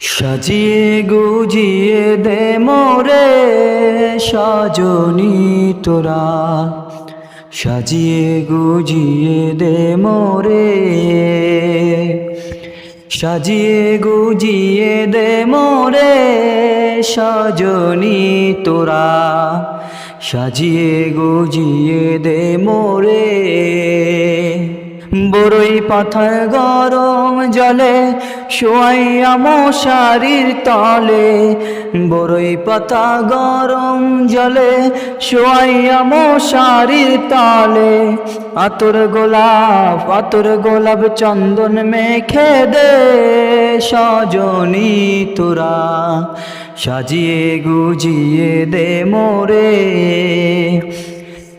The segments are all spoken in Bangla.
সাজিয়ে গুজিয়ে দে মোরে সাজনি তোরা। সাজিয়ে গুজিয়ে দে মোরে। সাজিয়ে গুজিয়ে দে মোরে সাজনি তোরা। সাজিয়ে গুজিয়ে দে মোরে বড়ই পাথার গরম জলে শোয়াইয়া মশারির তলে। বড়ই পাতা গরম জলে শোয়াইয়া মশারির তলে। আতর গোলাপ আতর গোলাপ চন্দন মেখে দে সজনী তোরা। সাজিয়ে গুজিয়ে দে মোরে।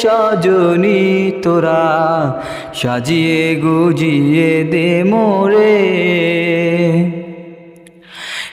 সজনী তোরা সাজিয়ে গুজিয়ে দে মোরে।